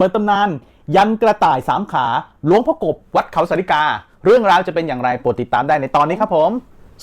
เปิดตำนาน ยันกระต่ายสามขาหลวงพ่อกบวัดเขาสาริกา เรื่องราวจะเป็นอย่างไรโปรดติดตามได้ในตอนนี้ครับผม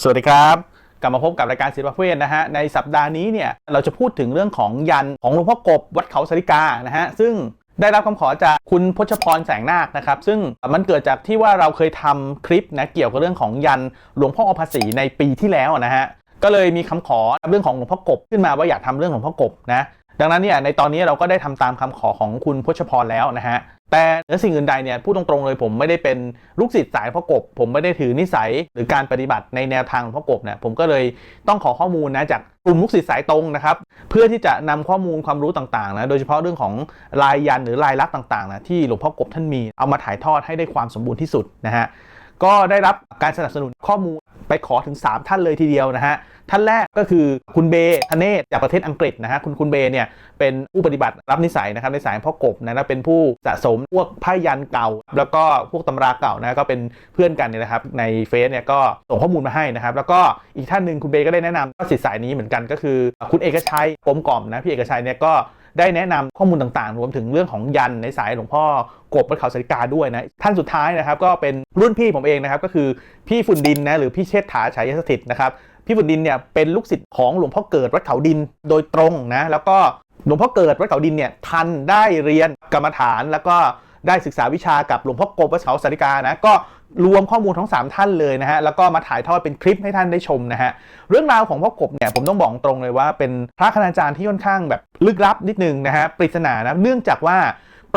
สวัสดีครับ กลับมาพบกับรายการศิลปะเวทนะฮะในสัปดาห์นี้เนี่ยเราจะพูดถึงเรื่องของยันของหลวงพ่อกบวัดเขาสาริกานะฮะซึ่งได้รับคำขอจากคุณพชพรแสงนาคนะครับ ซึ่งมันเกิดจากที่ว่าเราเคยทำคลิปนะเกี่ยวกับเรื่องของยันหลวงพ่ออภาษีในปีที่แล้วนะฮะก็เลยมีคำขอเรื่องของหลวงพ่อกบขึ้นมาว่าอยากทำเรื่องของหลวงพ่อกบนะ ดังนั้นเนี่ยในตอนนี้เราก็ได้ทำตามคำขอของคุณพชพรแล้วนะฮะแต่เหนือสิ่งอื่นใดเนี่ยพูดตรงๆเลยผมไม่ได้เป็นลูกศิษย์สายพ่อกบ ผมไม่ได้ถือนิสัยหรือการปฏิบัติในแนวทางพ่อกบเนี่ยผมก็เลยต้องขอข้อมูลนะจากกลุ่มลูกศิษย์สายตรงนะครับเพื่อที่จะนำข้อมูลความรู้ต่างๆนะโดยเฉพาะเรื่องของลายยันหรือลายลักษณ์ต่างๆนะที่หลวงพ่อกบท่านมีเอามาถ่ายทอดให้ได้ความสมบูรณ์ที่สุดนะฮะก็ได้รับการสนับสนุนข้อมูลไปขอถึง 3 ท่านเลยทีเดียวนะฮะ ท่านแรกก็คือคุณเบธเนศจากประเทศอังกฤษนะฮะคุณคุณเบเนี่ยเป็นผู้ปฏิบัติรับนิสัยนะครับในสายพ่อกบนะแล้วเป็นผู้สะสมพวกผ้ายันเก่า แล้วก็พวกตำราเก่านะก็เป็นเพื่อนกันเนี่ยนะครับในเฟซเนี่ยก็ส่งข้อมูลมาให้นะครับแล้วก็อีกท่านหนึ่งคุณเบก็ได้แนะนำก็สิทธิ์สายนี้เหมือนกันก็คือ คุณเอกชัยกลมกล่อมนะพี่เอกชัยเนี่ยก็ได้แนะนำข้อมูลต่างๆ รวมถึงเรื่องของยันในสายหลวงพ่อกบวัดเขาสาริกาด้วยนะ ท่านสุดท้ายนะครับก็เป็นรุ่นพี่ผมเองนะครับ ก็คือพี่ฝุ่นดินนะหรือพี่เชษฐาชัยสถิตนะครับ พี่ฝุ่นดินเนี่ยเป็นลูกศิษย์ของหลวงพ่อเกิดวัดเขาดินโดยตรงนะแล้วก็หลวงพ่อเกิดวัดเขาดินเนี่ยทันได้เรียนกรรมฐานแล้วก็ได้ศึกษาวิชากับหลวงพ่อกบวัดเขาสาริกานะก็รวมข้อมูลทั้ง 3 ท่านเลยนะฮะแล้วก็มาถ่ายทอดเป็นคลิปให้ท่านได้ชมนะฮะเรื่องราวของพ่อกบเนี่ยผมต้องบอกตรงเลยว่าเป็นพระคณาจารย์ที่ค่อนข้างแบบลึกลับนิดนึงนะฮะปริศนานะเนื่องจากว่า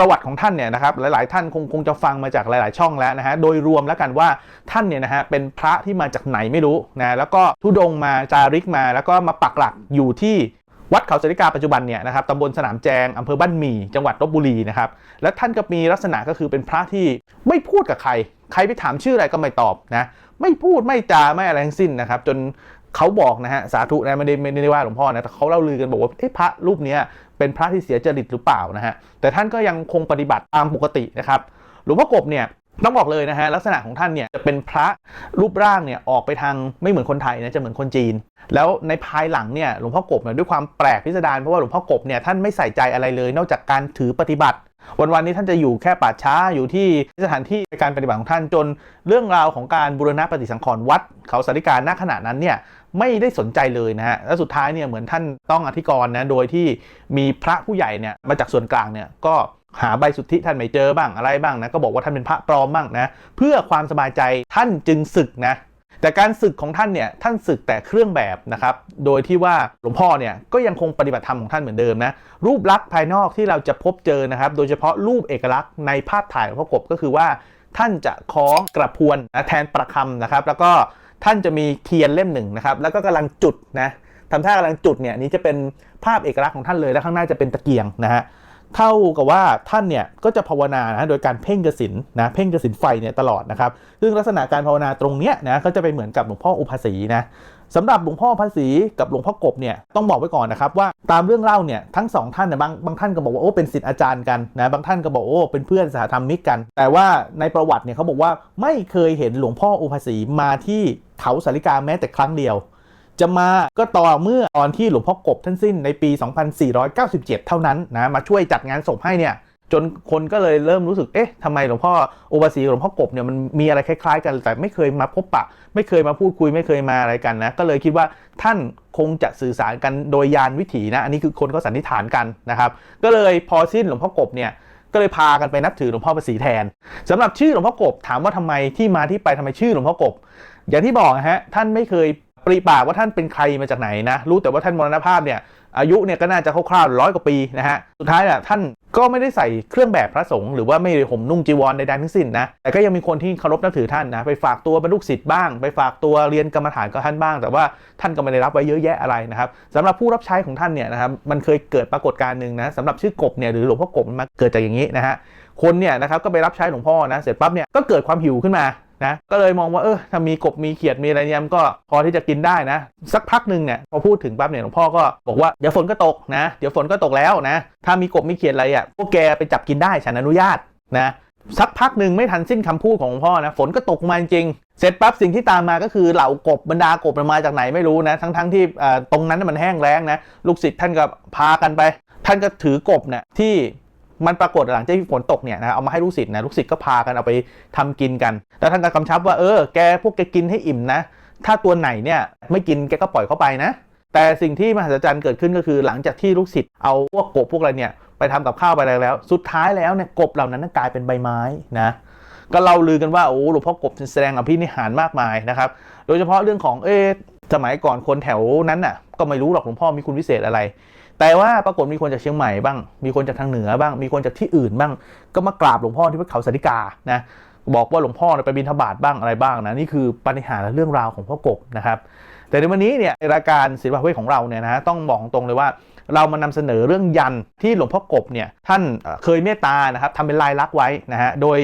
ประวัติของท่านเนี่ยนะครับหลาย ๆ ท่านคงคงจะฟังมาจากหลาย ๆ ช่องแล้วนะฮะโดยรวมแล้วกันว่าท่านเนี่ยนะฮะเป็นพระที่มาจากไหนไม่รู้นะแล้วก็ทุดงมาจาริกมา แล้วก็มาปักหลักอยู่ที่วัดเขาสาริกาปัจจุบันเนี่ยนะครับตำบลสนามแจงอำเภอบ้านหมี่จังหวัดลบบุรีนะครับและท่านก็มีลักษณะก็คือเป็นพระที่ไม่พูดกับใคร ใครไปถามชื่ออะไรก็ไม่ตอบนะไม่พูดไม่จาไม่อะไรทั้งสิ้นนะครับจนเขาบอกนะฮะสาธุนะไม่ได้ไม่ได้ว่าหลวงพ่อนะแต่เขาเล่าลือกันบอกว่าเอ๊ะพระรูปเนี้ย เป็นพระที่เสียจริตหรือเปล่านะฮะแต่ท่านก็ยังคงปฏิบัติตามปกตินะครับหลวงพ่อกบเนี่ยต้องบอกเลยนะฮะลักษณะของท่านเนี่ยจะเป็นพระรูปร่างเนี่ยออกไปทางไม่เหมือนคนไทยนะจะเหมือนคนจีน แล้วในภายหลังเนี่ยหลวงพ่อกบเนี่ยด้วยความแปลกพิสดารเพราะว่าหลวงพ่อกบเนี่ยท่านไม่ใส่ใจอะไรเลย นอกจากการถือปฏิบัติ วันๆนี้ท่านจะอยู่แค่ป่าช้าอยู่ที่สถานที่ในการปฏิบัติของท่านจนเรื่องราวของการบูรณะปฏิสังขรณ์วัด เขาสาริกาณขณะนั้นเนี่ย ไม่ได้สนใจเลยนะฮะแล้วสุดท้ายเนี่ยเหมือนท่านต้องอธิกรณ์นะโดยที่มีพระผู้ใหญ่เนี่ยมาจากส่วนกลางเนี่ยก็หาใบสุทธิท่านไม่เจอบ้างอะไรบ้างนะก็บอกว่าท่านเป็นพระปลอมบ้างนะเพื่อความสบายใจท่านจึงศึกนะแต่การศึกของท่านเนี่ยท่านศึกแต่เครื่องแบบนะครับโดยที่ว่าหลวงพ่อเนี่ยก็ยังคงปฏิบัติธรรมของท่านเหมือนเดิมนะรูปลักษณ์ภายนอกที่เราจะพบเจอนะครับ โดยเฉพาะรูปเอกลักษณ์ในภาพถ่ายของพระกบก็คือว่าท่านจะคล้องกระพวนแทนประคำนะครับ แล้วก็ ท่านจะมีเทียนเล่มหนึ่งนะครับ แล้วก็กำลังจุดนะทำท่ากำลังจุดเนี่ยนี้จะเป็นภาพเอกลักษณ์ของท่านเลย แล้วข้างหน้าจะเป็นตะเกียงนะฮะเท่ากับว่าท่านเนี่ยก็จะภาวนานะโดยการเพ่งกสินนะเพ่งกสินไฟเนี่ยตลอดนะครับซึ่งลักษณะการภาวนาตรงเนี้ยนะก็จะไปเหมือนกับหลวงพ่ออุภาสีนะ สำหรับหลวงพ่อภาษีกับหลวงพ่อกบเนี่ยต้องบอกไว้ก่อนนะครับว่าตามเรื่องเล่าเนี่ยทั้งสองท่านเนี่ยบางบางท่านก็บอกว่าโอ้เป็นศิษย์อาจารย์กันนะบางท่านก็บอกโอ้เป็นเพื่อนสหธรรมิกกัน แต่ว่าในประวัติเนี่ยเขาบอกว่าไม่เคยเห็นหลวงพ่ออุภาสีมาที่เขาสาริกาแม้แต่ครั้งเดียว จะมาก็ต่อเมื่อตอนที่หลวงพ่อกบท่านสิ้นในปี 2497 เท่านั้นนะมาช่วยจัดงานศพให้เนี่ย จนคนก็เลยเริ่มรู้สึก เอ๊ะทำไมหลวงพ่อโอวาสีกับหลวงพ่อกบเนี่ยมันมีอะไรคล้ายๆ กัน แต่ไม่เคยมาพบปะ ไม่เคยมาพูดคุยไม่เคยมาอะไรกันนะ ก็เลยคิดว่าท่านคงจะสื่อสารกันโดยยานวิถีนะ อันนี้คือคนเขาสันนิษฐานกันนะครับ ก็เลยพอสิ้นหลวงพ่อกบเนี่ยก็เลยพากันไปนับถือหลวงพ่อภาษีแทนสำหรับชื่อหลวงพ่อกบถามว่าทำไมที่มาที่ไปทำไมชื่อหลวงพ่อกบ อย่างที่บอกนะฮะท่านไม่เคยปริปากว่าท่านเป็นใครมาจากไหนนะ รู้แต่ว่าท่านมรณภาพเนี่ยอายุเนี่ยก็น่าจะคร่าวๆร้อยกว่าปีนะฮะ สุดท้ายอะท่าน ก็ไม่ได้ใส่เครื่องแบบพระสงฆ์หรือว่าไม่ได้ห่มนุ่งจีวรใดๆทั้งสิ้นนะ แต่ก็ยังมีคนที่เคารพนับถือท่านนะไปฝากตัวเป็นลูกศิษย์บ้าง ไปฝากตัวเรียนกรรมฐานกับท่านบ้าง แต่ว่าท่านก็ไม่ได้รับไว้เยอะแยะอะไรนะครับสำหรับผู้รับใช้ของท่านเนี่ยนะครับมันเคยเกิดปรากฏการณ์หนึ่งนะสำหรับชื่อกบเนี่ยหรือหลวงพ่อกบมันมาเกิดจากอย่างนี้นะฮะคนเนี่ยนะครับก็ไปรับใช้หลวงพ่อนะเสร็จปั๊บเนี่ยก็เกิดความหิวขึ้นมา นะก็เลยมองว่าเออถ้ามีกบมีเขียดมีอะไรเนี่ยมันก็พอที่จะกินได้นะ สักพักหนึ่งเนี่ยพอพูดถึงปั๊บเนี่ยหลวงพ่อก็บอกว่าเดี๋ยวฝนก็ตกนะเดี๋ยวฝนก็ตกแล้วนะ ถ้ามีกบมีเขียดอะไรอะพวกแกไปจับกินได้ฉันอนุญาตนะสักพักหนึ่งไม่ทันสิ้นคำพูดของหลวงพ่อนะฝนก็ตกมาจริงเสร็จปั๊บสิ่งที่ตามมาก็คือเหล่ากบบรรดากบมันมาจากไหนไม่รู้นะ ทั้งทั้งที่ตรงนั้นมันแห้งแล้งนะลูกศิษย์ท่านก็พากันไป ท่านก็ถือกบเนี่ยที่ มันปรากฏหลังจากที่ฝนตกเนี่ยนะเอามาให้ลูกศิษย์นะลูกศิษย์ก็พากันเอาไปทำกินกัน แล้วท่านก็กำชับว่าเออแกพวกแกกินให้อิ่มนะ ถ้าตัวไหนเนี่ยไม่กินแกก็ปล่อยเข้าไปนะ แต่สิ่งที่มหัศจรรย์เกิดขึ้นก็คือ หลังจากที่ลูกศิษย์เอาพวกกบพวกอะไรเนี่ยไปทำกับข้าวไปอะไรแล้ว สุดท้ายแล้วเนี่ยกบเหล่านั้นกลายเป็นใบไม้นะก็เล่าลือกันว่าโอ้หลวงพ่อกบแสดงอภินิหารมากมายนะครับ โดยเฉพาะเรื่องของเออสมัยก่อนคนแถวนั้นน่ะ ก็ไม่รู้หรอกหลวงพ่อมีคุณวิเศษอะไร แต่ว่าปรากฏมีคนจากเชียงใหม่บ้าง มีคนจากทางเหนือบ้าง มีคนจากที่อื่นบ้าง ก็มากราบหลวงพ่อที่วัดเขาสาริกา นะ บอกว่าหลวงพ่อไปบิณฑบาตบ้างอะไรบ้างนะ นี่คือปาฏิหารและเรื่องราวของพ่อกบนะครับ แต่ในวันนี้เนี่ยรายการศิลปะเวทของเราเนี่ยนะต้องบอกตรงเลยว่าเรามานำเสนอเรื่องยันที่หลวงพ่อกบเนี่ยท่านเอ่อเคยเมตตานะครับทำเป็นลายลักษณ์ไว้นะฮะ โดย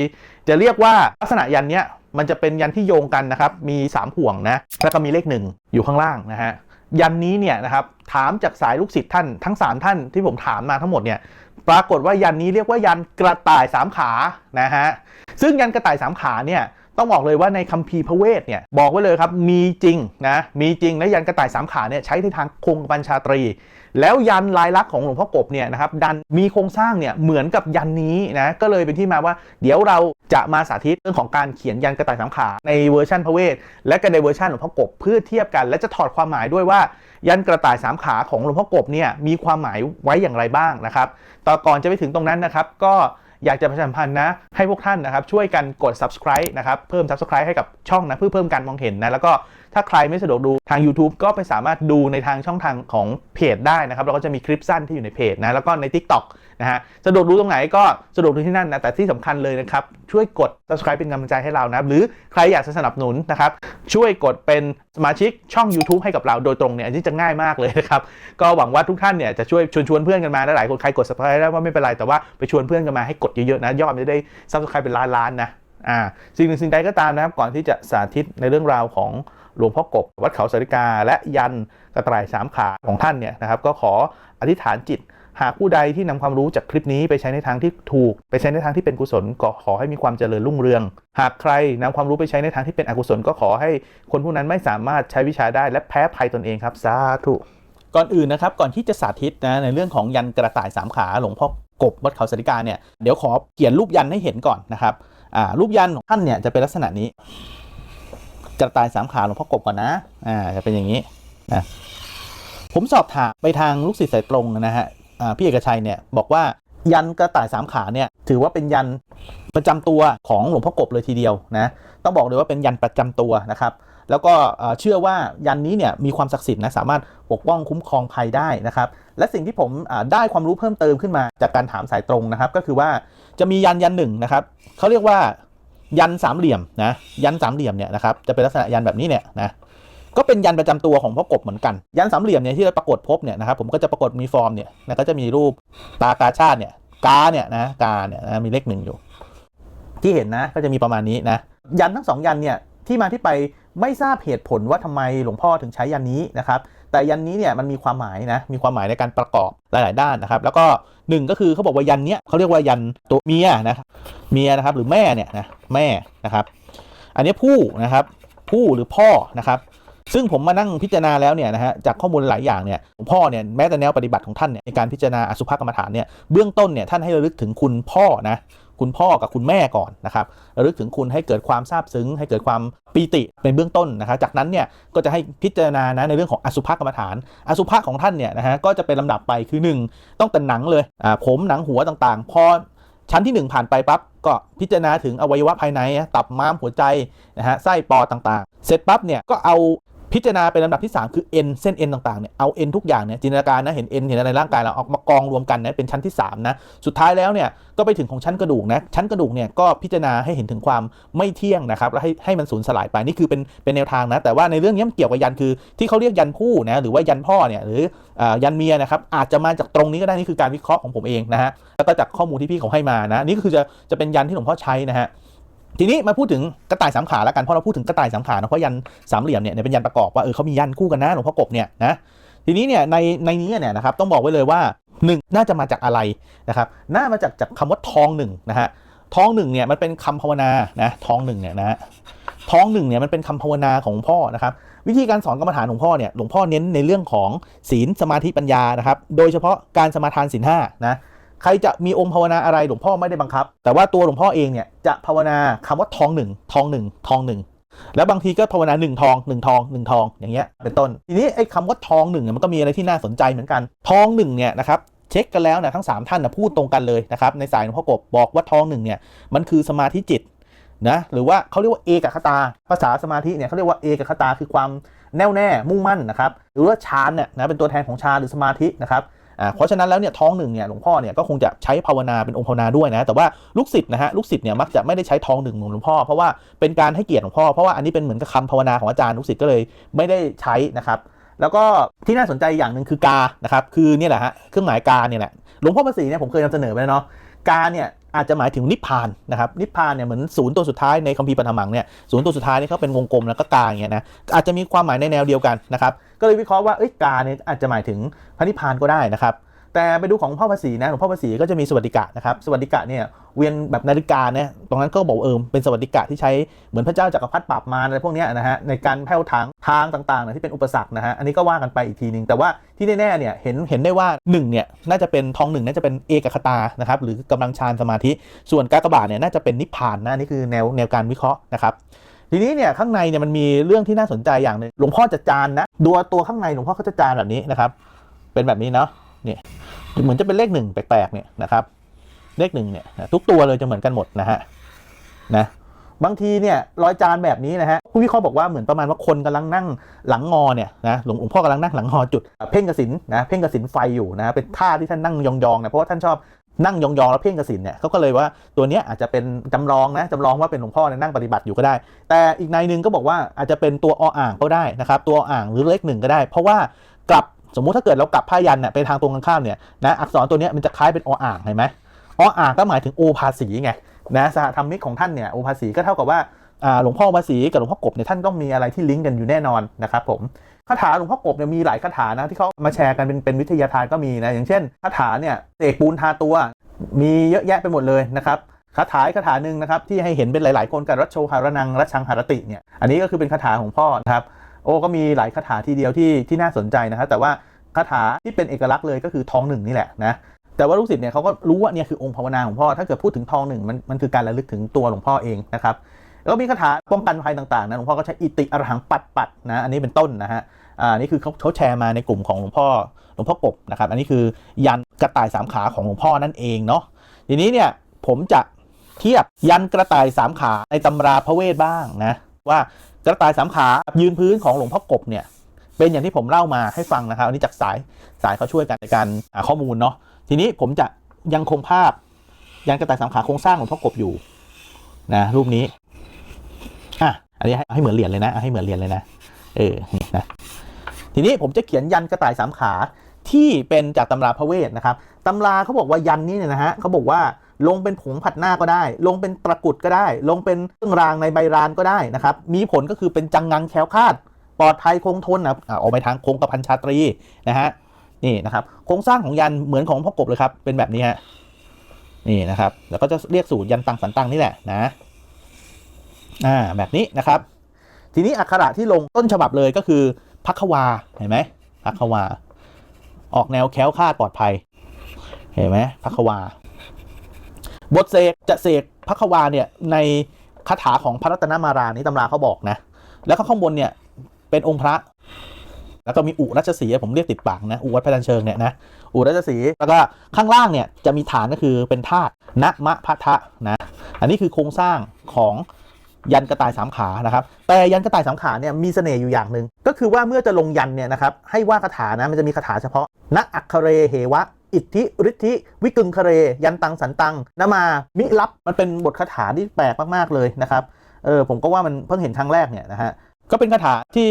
จะเรียกว่าลักษณะยันเนี้ยมันจะเป็นยันที่โยงกันนะครับ มี 3 ห่วงนะ แล้วก็มีเลขหนึ่งอยู่ข้างล่างนะฮะ ยันนี้เนี่ยนะครับถามจากสายลูกศิษย์ท่านทั้ง 3 ท่านที่ผมถามมาทั้งหมดเนี่ยปรากฏว่ายันนี้เรียกว่ายันกระต่ายสามขานะฮะซึ่งยันกระต่ายสามขาเนี่ย ต้องบอกเลยว่าในคัมภีร์พระเวทเนี่ยบอกไว้เลยครับมีจริงนะมีจริงและยันกระต่ายสามขาเนี่ยใช้ในทางคงบัญชาตรี แล้วยันลายลักษณ์ของหลวงพ่อกบเนี่ยนะครับดันมีโครงสร้างเนี่ยเหมือนกับยันนี้นะก็เลยเป็นที่มาว่า เดี๋ยวเราจะมาสาธิตเรื่องของการเขียนยันกระต่ายสามขาในเวอร์ชันพระเวทและก็ในเวอร์ชันหลวงพ่อกบเพื่อเทียบกัน และจะถอดความหมายด้วยว่ายันกระต่ายสามขาของหลวงพ่อกบเนี่ยมีความหมายไว้อย่างไรบ้างนะครับต่อก่อนจะไปถึงตรงนั้นนะครับก็ อยากจะประชาสัมพันธ์นะ ให้พวกท่านนะครับช่วยกันกด subscribe นะครับเพิ่ม subscribe ให้กับช่องนะเพื่อเพิ่มการมองเห็นนะแล้วก็ถ้าใครไม่สะดวกดูทาง YouTube ก็ไปสามารถดูในทางช่องทางของเพจได้นะครับแล้วก็จะมีคลิปสั้นที่อยู่ในเพจนะแล้วก็ใน TikTok นะฮะสะดวกดูตรงไหนก็สะดวกดูที่นั่นนะแต่ที่สำคัญเลยนะครับ ช่วยกด subscribe เป็นกำลังใจให้เรานะหรือใครอยากจะสนับสนุนนะครับ ช่วยกดเป็นสมาชิกช่อง YouTube ให้กับเราโดยตรงเนี่ยอันนี้จะง่ายมากเลยนะครับ ก็หวังว่าทุกท่านเนี่ยจะช่วยชวนชวนเพื่อนกันมาและหลายคนใครกด subscribe ได้ว่าไม่เป็นไรแต่ว่าไปชวนเพื่อนกันมาให้กดเยอะๆนะยอดมันจะได้ subscribe เป็นล้านล้านๆนะอ่าสิ่งหนึ่งสิ่งใดก็ตามนะครับก่อนที่จะสาธิตในเรื่องราวของหลวงพ่อกบวัดเขาสาริกา และยันกระต่ายสามขาของท่านเนี่ยนะครับ ก็ขออธิษฐานจิต หากผู้ใดที่นำความรู้จากคลิปนี้ไปใช้ในทางที่ถูก ไปใช้ในทางที่เป็นกุศลก็ขอให้มีความเจริญรุ่งเรือง หากใครนำความรู้ไปใช้ในทางที่เป็นอกุศลก็ขอให้คนผู้นั้นไม่สามารถใช้วิชาได้และแพ้ภัยตนเองครับสาธุก่อนอื่นนะครับก่อนที่จะสาธิตนะในเรื่องของยันกระต่ายสามขาหลวงพ่อกบวัดเขาสาริกาเนี่ยเดี๋ยวขอเขียนรูปยันให้เห็นก่อนนะครับอ่ารูปยันของท่านเนี่ยจะเป็นลักษณะนี้กระต่ายสามขาหลวงพ่อกบก่อนนะอ่าจะเป็นอย่างนี้นะผมสอบถามไปทางลูกศิษย์สายตรงนะฮะ พี่เอกชัยเนี่ยบอกว่ายันกระต่ายสามขาเนี่ยถือว่าเป็นยันประจำตัวของหลวงพ่อกบเลยทีเดียวนะต้องบอกเลยว่าเป็นยันประจำตัวนะครับ แล้วก็เชื่อว่ายันนี้เนี่ยมีความศักดิ์สิทธิ์นะสามารถปกป้องคุ้มครองภัยได้นะครับ และสิ่งที่ผมได้ความรู้เพิ่มเติมขึ้นมาจากการถามสายตรงนะครับ ก็คือว่าจะมียันยันหนึ่งนะครับเขาเรียกว่ายันสามเหลี่ยมนะยันสามเหลี่ยมเนี่ยนะครับจะเป็นลักษณะยันแบบนี้เนี่ยนะ ก็เป็นยันประจำตัวของพ่อกบเหมือนกัน ยันสามเหลี่ยมเนี่ยที่เราปรากฏพบเนี่ยนะครับผมก็จะปรากฏมีฟอร์มเนี่ยนะก็จะมีรูปตากาชาติเนี่ยกาเนี่ยนะกาเนี่ยนะมีเลขหนึ่งอยู่ ที่เห็นนะก็จะมีประมาณนี้นะยันทั้งสองยันเนี่ยที่มาที่ไปไม่ทราบเหตุผลว่าทำไมหลวงพ่อถึงใช้ยันนี้นะครับแต่ยันนี้เนี่ยมันมีความหมายนะมีความหมายในการประกอบหลาย ๆ ด้านนะครับ แล้วก็หนึ่งก็คือเขาบอกว่ายันเนี้ยเขาเรียกว่ายันตัวเมียนะครับเมียนะครับหรือแม่เนี่ยนะแม่นะครับ อันนี้ผู้นะครับผู้หรือพ่อนะครับ ซึ่งผมมานั่งพิจารณาแล้วเนี่ยนะฮะจากข้อมูลหลายอย่างเนี่ยหลวงพ่อเนี่ยแม้แต่แนวปฏิบัติของท่านเนี่ยในการพิจารณาอสุภกรรมฐานเนี่ยเบื้องต้นเนี่ยท่านให้ระลึกถึงคุณพ่อนะคุณพ่อกับคุณแม่ก่อนนะครับระลึกถึงคุณให้เกิดความซาบซึ้ง ให้เกิดความปีติเป็นเบื้องต้นนะครับจากนั้นเนี่ยก็จะให้พิจารณานะในเรื่องของอสุภกรรมฐาน อสุภะของท่านเนี่ยนะฮะก็จะเป็นลำดับไปคือหนึ่งต้องแต่หนังเลยอ่าผมหนังหัวต่างๆ พอชั้นที่หนึ่งผ่านไปปั๊บก็พิจารณาถึงอวัยวะภายในตับม้ามหัวใจนะฮะไส้ปอดต่างๆ เสร็จปั๊บเนี่ยก็เอา พิจารณาเป็นลำดับที่ 3 คือเอ็นเส้นเอ็นต่างๆเนี่ยเอาเอ็นทุกอย่างเนี่ยจินตนาการนะเห็นเอ็นเห็นอะไรในร่างกายเราเอามากองรวมกันนะเป็นชั้นที่3นะสุดท้ายแล้วเนี่ยก็ไปถึงของชั้นกระดูกนะชั้นกระดูกเนี่ยก็พิจารณาให้เห็นถึงความไม่เที่ยงนะครับแล้วให้ให้มันสูญสลายไปนี่คือเป็นเป็นแนวทางนะแต่ว่าในเรื่องนี้มันเกี่ยวกับยันคือ ที่เขาเรียกยันผู้นะหรือว่ายันพ่อเนี่ยหรืออ่ายันเมียนะครับอาจจะมาจากตรงนี้ก็ได้นี่คือการวิเคราะห์ของผมเองนะฮะแล้วก็จากข้อมูลที่พี่เขาให้มานะนี่ก็คือจะจะเป็นยันที่หลวงพ่อใช้นะฮะ ทีนี้มาพูดถึงกระต่ายสามขาแล้วกันเพราะเราพูดถึงกระต่ายสามขานะเพราะยันสามเหลี่ยมเนี่ยเป็นยันประกอบว่าเออเขามียันคู่กันนะหลวงพ่อกบเนี่ยนะทีนี้เนี่ยในในนี้เนี่ยนะครับต้องบอกไว้เลยว่าหนึ่งน่าจะมาจากอะไรนะครับน่ามาจากจากคำว่าทองหนึ่งนะฮะทองหนึ่งเนี่ยมันเป็นคำภาวนานะทองหนึ่งเนี่ยนะฮะทองหนึ่งเนี่ยมันเป็นคำภาวนาของหลวงพ่อนะครับวิธีการสอนกรรมฐานของพ่อเนี่ยหลวงพ่อเน้นในเรื่องของศีลสมาธิปัญญานะครับโดยเฉพาะการสมาทานศีลห้านะ ใครจะมีองค์ภาวนาอะไรหลวงพ่อไม่ได้บังคับ แต่ว่าตัวหลวงพ่อเองเนี่ยจะภาวนาคำว่าทองหนึ่งทองหนึ่งทองหนึ่งแล้วบางทีก็ภาวนาหนึ่งทองหนึ่งทองหนึ่งทองอย่างเงี้ยเป็นต้น ทีนี้ไอ้คำว่าทองหนึ่งเนี่ยมันก็มีอะไรที่น่าสนใจเหมือนกัน ทองหนึ่งเนี่ยนะครับเช็คกันแล้วนะทั้งสามท่านนะพูดตรงกันเลยนะครับในสายหลวงพ่อกบบอกว่าทองหนึ่งเนี่ยมันคือสมาธิจิตนะหรือว่าเขาเรียกว่าเอกคตา ภาษาสมาธิเนี่ยเขาเรียกว่าเอกคตาคือความแน่วแน่มุ่งมั่นนะครับหรือว่าฌานเนี่ยนะเป็นตัวแทนของฌานหรือสมาธินะครับ เพราะฉะนั้นแล้วเนี่ยท้องหนึ่งเนี่ยหลวงพ่อเนี่ยก็คงจะใช้ภาวนาเป็นองค์ภาวนาด้วยนะ แต่ว่าลูกศิษย์นะฮะลูกศิษย์เนี่ยมักจะไม่ได้ใช้ท้องหนึ่งของหลวงพ่อเพราะว่าเป็นการให้เกียรติหลวงพ่อเพราะว่าอันนี้เป็นเหมือนกับคำภาวนาของอาจารย์ลูกศิษย์ก็เลยไม่ได้ใช้นะครับแล้วก็ที่น่าสนใจอย่างหนึ่งคือกานะครับคือเนี่ยแหละฮะเครื่องหมายกาเนี่ยแหละหลวงพ่อภาษีเนี่ยผมเคยนำเสนอไปแล้วเนาะกาเนี่ย อาจจะหมายถึงนิพพานนะครับนิพพานเนี่ยเหมือนศูนย์ตัวสุดท้ายในคัมภีร์ปฐมังเนี่ยศูนย์ตัวสุดท้ายนี่เขาเป็นวงกลมแล้วก็กาอย่างเงี้ยนะอาจจะมีความหมายในแนวเดียวกันนะครับก็เลยวิเคราะห์ว่าเอ้ยกาเนี่ยอาจจะหมายถึงพระนิพพานก็ได้นะครับแต่ไปดูของพ่อภาษีนะหลวงพ่อภาษีก็จะมีสวัสดิกะนะครับสวัสดิกะเนี่ยเวียนแบบนาฬิกาเนี่ยตรงนั้นก็บอกเออเป็นสวัสดิกะที่ใช้เหมือนพระเจ้าจักรพรรดิปราบมารอะไรพวกนี้นะฮะในการแผ่วทาง ทางต่างๆนะที่เป็นอุปสรรคนะฮะอันนี้ก็ว่ากันไปอีกทีหนึง แต่ว่าที่แน่ๆเนี่ยเห็นเห็นได้ว่า1เนี่ยน่าจะเป็นทองหนึ่งน่าจะเป็นเอกคตานะครับหรือกำลังฌานสมาธิ ส่วนกากบาทเนี่ยน่าจะเป็นนิพพานนะนี่คือแนวแนวการวิเคราะห์นะครับทีนี้เนี่ยข้างในเนี่ยมันมีเรื่องที่น่าสนใจอย่างหนึ่งหลวงพ่อจะจานนะตัวตัวข้างในหลวงพ่อเขาจะจานแบบนี้นะครับ เป็นแบบนี้เนาะเนี่ยเหมือนจะเป็นเลขหนึ่งแปลกๆเนี่ยนะครับเลขหนึ่งเนี่ยทุกตัวเลยจะเหมือนกันหมดนะฮะนะ บางทีเนี่ยรอยจานแบบนี้นะฮะผู้วิเคราะห์บอกว่าเหมือนประมาณว่าคนกำลังนั่งหลังงอเนี่ยนะหลวงพ่อกำลังนั่งหลังงอจุดเพ่งกสินนะเพ่งกสินไฟอยู่นะเป็นท่าที่ท่านนั่งยองๆนะเพราะว่าท่านชอบนั่งยองๆแล้วเพ่งกสินเนี่ยเขาก็เลยว่าตัวนี้อาจจะเป็นจำลองนะจำลองว่าเป็นหลวงพ่อเนี่ยนั่งปฏิบัติอยู่ก็ได้ แต่อีกในหนึ่งก็บอกว่าอาจจะเป็นตัวออ่างก็ได้นะครับตัวออ่างหรือเลขหนึ่งก็ได้ เพราะว่ากลับสมมุติถ้าเกิดเรากลับผ้ายันเนี่ยไปทางตรงกันข้ามเนี่ยนะอักษรตัวนี้มันจะคล้ายเป็นออ่างเห็นไหมออ่างก็หมายถึงโอภาสีไง นะสหธรรมิกของท่านเนี่ยโอภาสีก็เท่ากับว่าหลวงพ่อภาษีกับหลวงพ่อกบเนี่ยท่านต้องมีอะไรที่ลิงก์กันอยู่แน่นอนนะครับผมคาถาหลวงพ่อกบเนี่ยมีหลายคาถานะที่เขามาแชร์กันเป็นเป็นวิทยาทานก็มีนะอย่างเช่นคาถาเนี่ยเสกปูนทาตัว มีเยอะแยะไปหมดเลยนะครับคาถาคาถาหนึ่งนะครับที่ให้เห็นเป็นหลาย ๆ คนกันรัชโชหารนังรัชชังหารติเนี่ยอันนี้ก็คือเป็นคาถาของพ่อนะครับโอ้ก็มีหลายคาถาทีเดียวที่ที่น่าสนใจนะครับแต่ว่าคาถาที่เป็นเอกลักษณ์เลยก็คือท้องหนึ่งนี่แหละนะ แต่ว่าลูกศิษย์เนี่ยเขาก็รู้ว่าเนี่ยคือองค์ภาวนาของพ่อถ้าเกิดพูดถึงทองหนึ่งมันมันคือการระลึกถึงตัวหลวงพ่อเองนะครับแล้วก็มีคาถาป้องกันภัยต่างๆนะหลวงพ่อก็ใช้อิติอรหังปัดปัดนะอันนี้เป็นต้นนะฮะอ่านี่คือเขาเขาแชร์มาในกลุ่มของหลวงพ่อหลวงพ่อกบนะครับอันนี้คือยันกระต่ายสามขาของหลวงพ่อนั่นเองเนาะทีนี้เนี่ยผมจะเทียบยันกระต่ายสามขาในตำราพระเวทบ้างนะว่ากระต่ายสามขายืนพื้นของหลวงพ่อกบเนี่ยเป็นอย่างที่ผมเล่ามาให้ฟังนะครับอันนี้จากสายสายเขาช่วยกันในการหาข้อมูลเนาะ ทีนี้ผมจะยังคงภาพยันกระต่ายสามขาโครงสร้างหลวงพ่อกบอยู่นะรูปนี้อะอันนี้ให้เหมือนเหรียญเลยนะให้เหมือนเหรียญเลยนะเออนี่นะทีนี้ผมจะเขียนยันกระต่ายสามขาที่เป็นจากตำราพระเวทนะครับตำราเขาบอกว่ายันนี้เนี่ยนะฮะเขาบอกว่าลงเป็นผงผัดหน้าก็ได้ ลงเป็นตะกรุดก็ได้ ลงเป็นเครื่องรางในใบรานก็ได้นะครับ มีผลก็คือเป็นจังงังแคล้วคลาด ปลอดภัยคงทนนะอ่าออกไปทางคงกระพันชาตรีนะฮะ นี่นะครับโครงสร้างของยันเหมือนของพ่อกบเลยครับเป็นแบบนี้ฮะนี่นะครับแล้วก็จะเรียกสูตรยันตังสันตังนี่แหละนะอ่าแบบนี้นะครับ ทีนี้อักขระที่ลงต้นฉบับเลยก็คือพักวาเห็นไหมพักวา ออกแนวแค้วคาดปลอดภัย เห็นไหมพักวา บทเสกจะเสกพักวาเนี่ยในคาถาของพระรัตนมารานี่ตำราเขาบอกนะ แล้วข้างบนเนี่ยเป็นองค์พระ แล้วก็มีอุรัชสีผมเรียกติดปากนะอุวัดพระจันเชิงเนี่ยนะอุรัชสีแล้วก็ข้างล่างเนี่ยจะมีฐานก็คือเป็นธาตุณมะพะทะนะอันนี้คือโครงสร้างของยันกระต่ายสามขานะครับ แต่ยันกระต่ายสามขาเนี่ยมีเสน่ห์อยู่อย่างหนึ่งก็คือว่าเมื่อจะลงยันเนี่ยนะครับให้ว่าคาถานะมันจะมีคาถาเฉพาะณอัคเคเรเหวะอิทธิฤทธิวิกึงคเร ยันตังสันตังนามามิลับมันเป็นบทคาถาที่แปลกมากๆเลยนะครับเออผมก็ว่ามันเพิ่งเห็นครั้งแรกเนี่ยนะฮะก็เป็นคาถาที่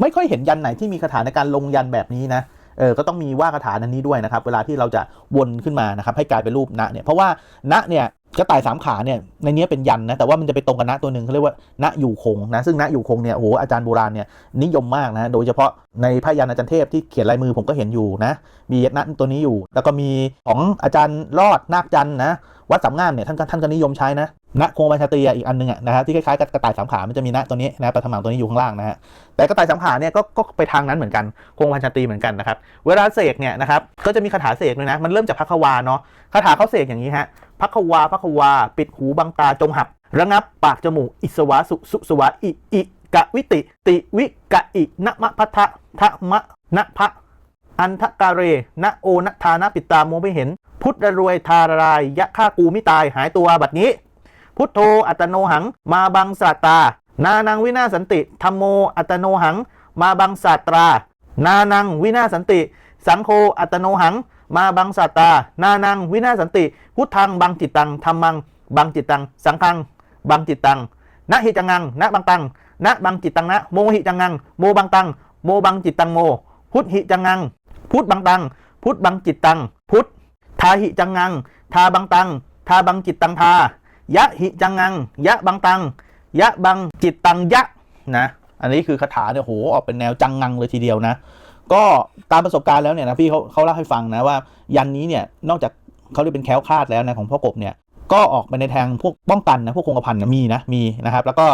ไม่ค่อยเห็นยันไหนที่มีคาถาในการลงยันแบบนี้นะเออก็ต้องมีว่าคาถานั้นนี้ด้วยนะครับ เวลาที่เราจะวนขึ้นมานะครับ ให้กลายเป็นรูปณเนี่ยเพราะว่าณเนี่ยกระต่ายสามขาเนี่ยในนี้เป็นยันนะแต่ว่ามันจะไปตรงกับณตัวหนึ่งเขาเรียกว่าณอยู่คงนะซึ่งณอยู่คงเนี่ยโอ้โหอาจารย์โบราณเนี่ยนิยมมากนะโดยเฉพาะในพระยันอาจารย์เทพที่เขียนลายมือผมก็เห็นอยู่นะมีณตัวนี้อยู่ แล้วก็มีของอาจารย์รอดนาคจันนะวัดสามงามเนี่ยท่านท่านก็นิยมใช้นะ ณโคงบัญชาตรีอีกอันหนึงอะนะครับที่คล้ายๆกับกระต่ายสามขา มันจะมีณตัวนี้นะปฐมังตัวนี้อยู่ข้างล่างนะฮะแต่กระต่ายสามขาเนี่ยก็ก็ไปทางนั้นเหมือนกันโคงบัญชาตรีเหมือนกันนะครับเวลาเสกเนี่ยนะครับก็จะมีคาถาเสกด้วยนะมันเริ่มจากพักวาเนาะคาถาเขาเสกอย่างนี้ฮะพักวาพักวา ปิดหูบังตาจงหับระงับปากจมูกอิสวาสุสุสวาอิอิกะวิติ ติวิกะอินะมะพัทะทะมะนะพะอันทะกาเรนะโอนะทานะปิดตาโมไม่เห็น พุทธรวยทารายยะฆ่ากูไม่ตายหายตัวบัดนี้ พุทโธอัตโนหัง มาบังสัตตา นานังวินาศสันติธรรมโมอัตโนหัง มาบังสัตตรา นานังวินาศสันติ สังโฆอัตโนหัง มาบังสัตตา นานังวินาศสันติ พุทธังบังจิตตังธรรมัง บังจิตตัง สังฆัง บังจิตตังนะหิจังงังนะบังตังนะบังจิตตังนะโมหิจังงังโมบังตังโมบังจิตตังโม พุทหิจังงัง พุทธบังตัง พุทธบังจิตตัง พุทธทาหิจังงัง ทาบังตัง ทาบังจิตตังทา ยะหิจังงัง ยะบังตัง ยะบังจิตตังยะนะ อันนี้คือคาถาเนี่ยโหออกเป็นแนวจังงังเลยทีเดียวนะ ก็ตามประสบการณ์แล้วเนี่ยนะพี่เขาเขาเล่าให้ฟังนะว่ายันนี้เนี่ยนอกจากเขาเรียกเป็นแคล้วคลาดแล้วนะของพ่อกบเนี่ยก็ออกไปในทางพวกป้องกันนะพวกคงกระพันนะมีนะมีนะครับ แล้วก็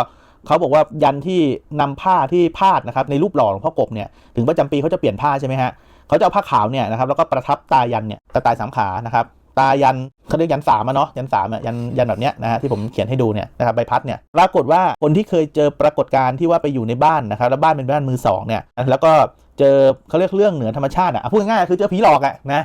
เขาบอกว่ายันที่นำผ้าที่พาดนะครับในรูปหล่อของพ่อกบเนี่ยถึงประจำปีเขาจะเปลี่ยนผ้าใช่ไหมฮะเขาจะเอาผ้าขาวเนี่ยนะครับแล้วก็ประทับตายันเนี่ยตาตายสามขานะครับ ตายันเขาเรียกยันสามอะเนาะยันสามอะยันยันแบบเนี้ยนะฮะที่ผมเขียนให้ดูเนี่ยนะครับใบพัดเนี่ยปรากฏว่าคนที่เคยเจอปรากฏการณ์ที่ว่าไปอยู่ในบ้านนะครับแล้วบ้านเป็นบ้านมือสองเนี่ยแล้วก็เจอเขาเรียกเรื่องเหนือธรรมชาติอะพูดง่ายๆคือเจอผีหลอกอะนะ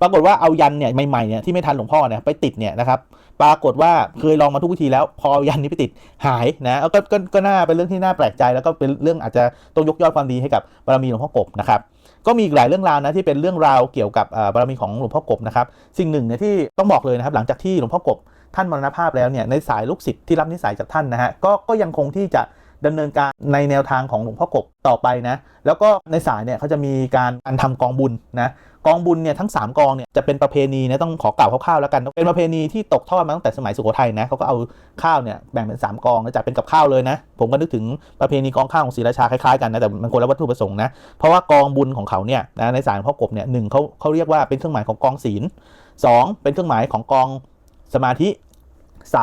ปรากฏว่าเอายันเนี่ยใหม่ๆเนี่ยที่ไม่ทันหลวงพ่อเนี่ยไปติดเนี่ยนะครับปรากฏว่าเคยลองมาทุกวิธีแล้ว พอยันนี้ไปติดหายนะก็ก็ก็น่าเป็นเรื่องที่น่าแปลกใจ แล้วก็เป็นเรื่องอาจจะต้องยกยอดความดีให้กับบารมีหลวงพ่อกบนะครับ ก็มีอีกหลายเรื่องราวนะที่เป็นเรื่องราวเกี่ยวกับบารมีของหลวงพ่อกบนะครับสิ่งหนึ่งเนี่ยที่ต้องบอกเลยนะครับหลังจากที่หลวงพ่อกบท่านมรณภาพแล้วเนี่ยในสายลูกศิษย์ที่รับนิสัยจากท่านนะฮะก็ก็ยังคงที่จะดำเนินการในแนวทางของหลวงพ่อกบต่อไปนะแล้วก็ในสายเนี่ยเขาจะมีการอันทำกองบุญนะ กองบุญเนี่ยทั้ง 3 กองเนี่ยจะเป็นประเพณีนะต้องขอกล่าวคร่าวๆแล้วกัน เป็นประเพณีที่ตกทอดมาตั้งแต่สมัยสุโขทัยนะเขาก็เอาข้าวเนี่ยแบ่งเป็น 3 กองแล้วจัดเป็นกับข้าวเลยนะ ผมก็นึกถึงประเพณีกองข้าวของศรีราชาคล้ายๆกันนะแต่มันคนละวัตถุประสงค์นะเพราะว่ากองบุญของเขาเนี่ยนะในสารพ่อกบเนี่ยหนึ่งเขาเขาเรียกว่าเป็นเครื่องหมายของกองศีลสองเป็นเครื่องหมายของกองสมาธิ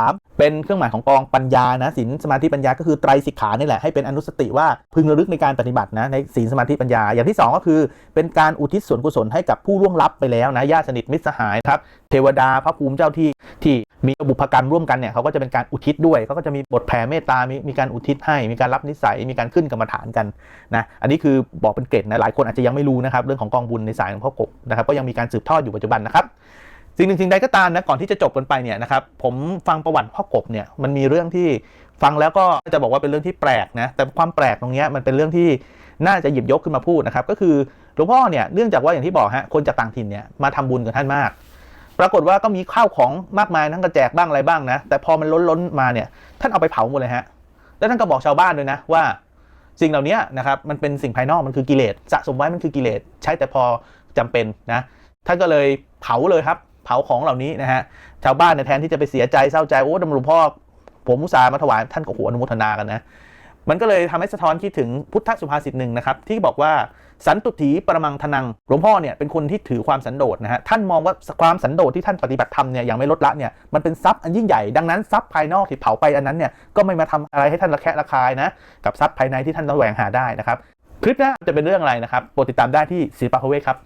3. เป็นเครื่องหมายของกองปัญญานะศีลสมาธิปัญญาก็คือไตรสิกขานี่แหละให้เป็นอนุสติว่าพึงระลึกในการปฏิบัตินะในศีลสมาธิปัญญา อย่างที่ 2 ก็คือ เป็นการอุทิศส่วนกุศลให้กับผู้ล่วงลับไปแล้วนะญาติสนิทมิตรสหายครับเทวดาพระภูมิเจ้าที่ที่มีบุพกรรมร่วมกันเนี่ยเขาก็จะเป็นการอุทิศด้วยเขาก็จะมีบทแผ่เมตตามีมีการอุทิศให้ มีการรับนิสัยมีการขึ้นกรรมฐานกันนะอันนี้คือบอกเป็นเกรดนะหลายคนอาจจะยังไม่รู้นะครับเรื่องของกองบุญในสายของพ่อกบนะครับก็ยังมีการสืบทอดอยู่ปัจจุบันนะครับ สิ่งหนึ่งสิ่งใดก็ตามนะก่อนที่จะจบกันไปเนี่ยนะครับผมฟังประวัติพ่อกบเนี่ยมันมีเรื่องที่ฟังแล้วก็จะบอกว่าเป็นเรื่องที่แปลกนะแต่ความแปลกตรงนี้มันเป็นเรื่องที่น่าจะหยิบยกขึ้นมาพูดนะครับก็คือหลวงพ่อเนี่ยเนื่องจากว่าอย่างที่บอกฮะคนจากต่างถิ่นเนี่ยมาทำบุญกับท่านมาก ปรากฏว่าก็มีข้าวของมากมายทั้งกระแจกบ้างอะไรบ้างนะแต่พอมันล้นล้นมาเนี่ยท่านเอาไปเผาหมดเลยฮะแล้วท่านก็บอกชาวบ้านด้วยนะว่าสิ่งเหล่านี้นะครับมันเป็นสิ่งภายนอกมันคือกิเลสสะสมไว้มันคือกิเลสใช้แต่พอจำเป็นนะท่านก็เลยเผาเลยครับ ผาของเหล่านี้นะฮะชาวบ้านเนี่ยแทนที่จะไปเสียใจเศร้าใจโอ้ดำหลวงพ่อผมมุสามาถวายท่านก็โหอนุโมทนากันนะมันก็เลยทำให้สะท้อนคิดถึงพุทธสุภาษิตหนึ่งนะครับ ที่บอกว่าสันตุถีประมังทนังหลวงพ่อเนี่ยเป็นคนที่ถือความสันโดษนะฮะท่านมองว่าความสันโดษที่ท่านปฏิบัติธรรมเนี่ยอย่างไม่ลดละเนี่ยมันเป็นทรัพย์อันยิ่งใหญ่ดังนั้นทรัพย์ภายนอกที่เผาไปอันนั้นเนี่ยก็ไม่มาทำอะไรให้ท่านระแคะระคายนะกับทรัพย์ภายในที่ท่านแวงหาได้นะครับคลิปหน้าจะเป็นเรื่องอะไรนะครับโปรดติดตามได้ที่ศิลปะพเวครับ